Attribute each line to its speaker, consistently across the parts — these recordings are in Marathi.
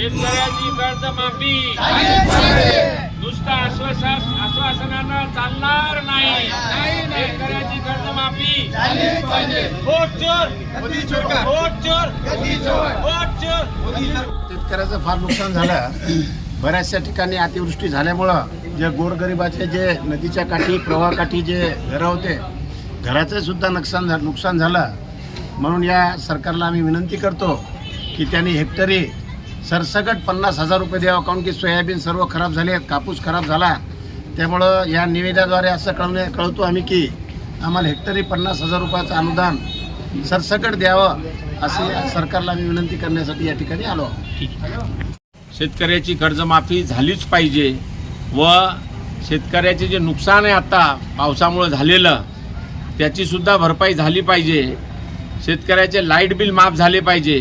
Speaker 1: शेतकऱ्याची कर्ज माफी नुसतं आश्वासन आश्वासनानं चालणार नाही. शेतकऱ्याची कर्ज माफी वोट चोर. वोट चोर. वोट चोर.
Speaker 2: शेतकऱ्याचं फार नुकसान झालं. बऱ्याचशा ठिकाणी अतिवृष्टी झाल्यामुळं जे गोरगरिबाचे जे नदीच्या काठी प्रवाहाकाठी जे घरं होते घराचं सुद्धा नुकसान झा नुकसान झालं. म्हणून या सरकारला आम्ही विनंती करतो की त्यांनी हेक्टरी सरसकट पन्नास हजार रुपये द्यावं काऊन की सोयाबीन सर्व खराब झाले आहेत कापूस खराब झाला. त्यामुळं या निवेद्याद्वारे असं कळवणे कळवतो आम्ही की आम्हाला हेक्टरी पन्नास हजार रुपयाचं अनुदान सरसकट द्यावं असे सरकारला आम्ही विनंती करण्यासाठी या ठिकाणी आलो
Speaker 1: शेतकऱ्याची कर्जमाफी झालीच पाहिजे व शेतकऱ्याचे जे नुकसान आहे आता पावसामुळं झालेलं त्याचीसुद्धा भरपाई झाली पाहिजे. शेतकऱ्याचे लाइट बिल माफ झाले पाहिजे.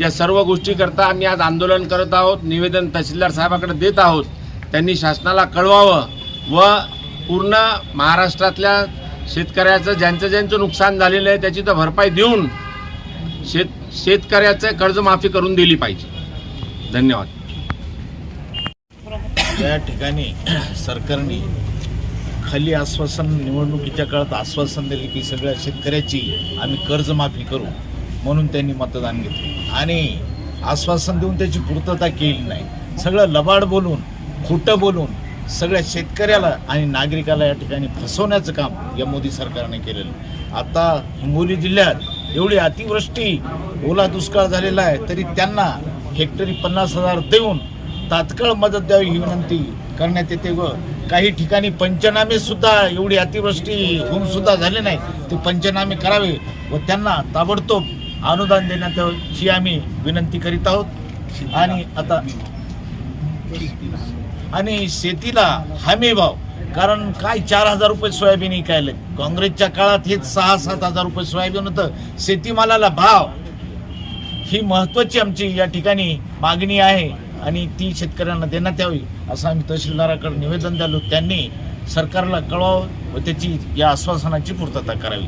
Speaker 1: या सर्व गोष्टीकरता आम्ही आज आंदोलन करत आहोत निवेदन तहसीलदार साहेबाकडे देत आहोत त्यांनी शासनाला कळवावं व पूर्ण महाराष्ट्रातल्या शेतकऱ्याचं ज्यांचं ज्यांचं नुकसान झालेलं आहे त्याची तर भरपाई देऊन शेत शेतकऱ्याचं कर्जमाफी करून दिली पाहिजे. धन्यवाद.
Speaker 3: या ठिकाणी सरकारने खाली आश्वासन निवडणुकीच्या काळात आश्वासन दिले की सगळ्या शेतकऱ्याची आम्ही कर्जमाफी करू म्हणून त्यांनी मतदान घेतले. आणि आश्वासन देऊन त्याची पूर्तता केली नाही. सगळं लबाड बोलून खोटं बोलून सगळ्या शेतकऱ्याला आणि नागरिकाला या ठिकाणी फसवण्याचं काम या मोदी सरकारने केलेलं आता हिंगोली जिल्ह्यात एवढी अतिवृष्टी ओला दुष्काळ झालेला आहे तरी त्यांना हेक्टरी पन्नास हजार देऊन तात्काळ मदत द्यावी ही विनंती करण्यात येते व काही ठिकाणी पंचनामे सुद्धा एवढी अतिवृष्टी होऊन सुद्धा झाले नाही ते पंचनामे करावे व त्यांना ताबडतोब अनुदान ही आम्ही विनंती करीत आहोत आणि आता आणि शेतीला हमी भाव. कारण काय चार हजार रुपये सोयाबीन विकायले? काँग्रेसच्या काळात हेच सहा सात हजार रुपये सोयाबीन होतं. शेतीमालाला भाव. ही महत्वाची आमची या ठिकाणी मागणी आहे आणि ती शेतकऱ्यांना देण्यात यावी असं आम्ही तहसीलदाराकडे निवेदन द्यालो. त्यांनी सरकारला कळवावं व त्याची या आश्वासनाची पूर्तता करावी.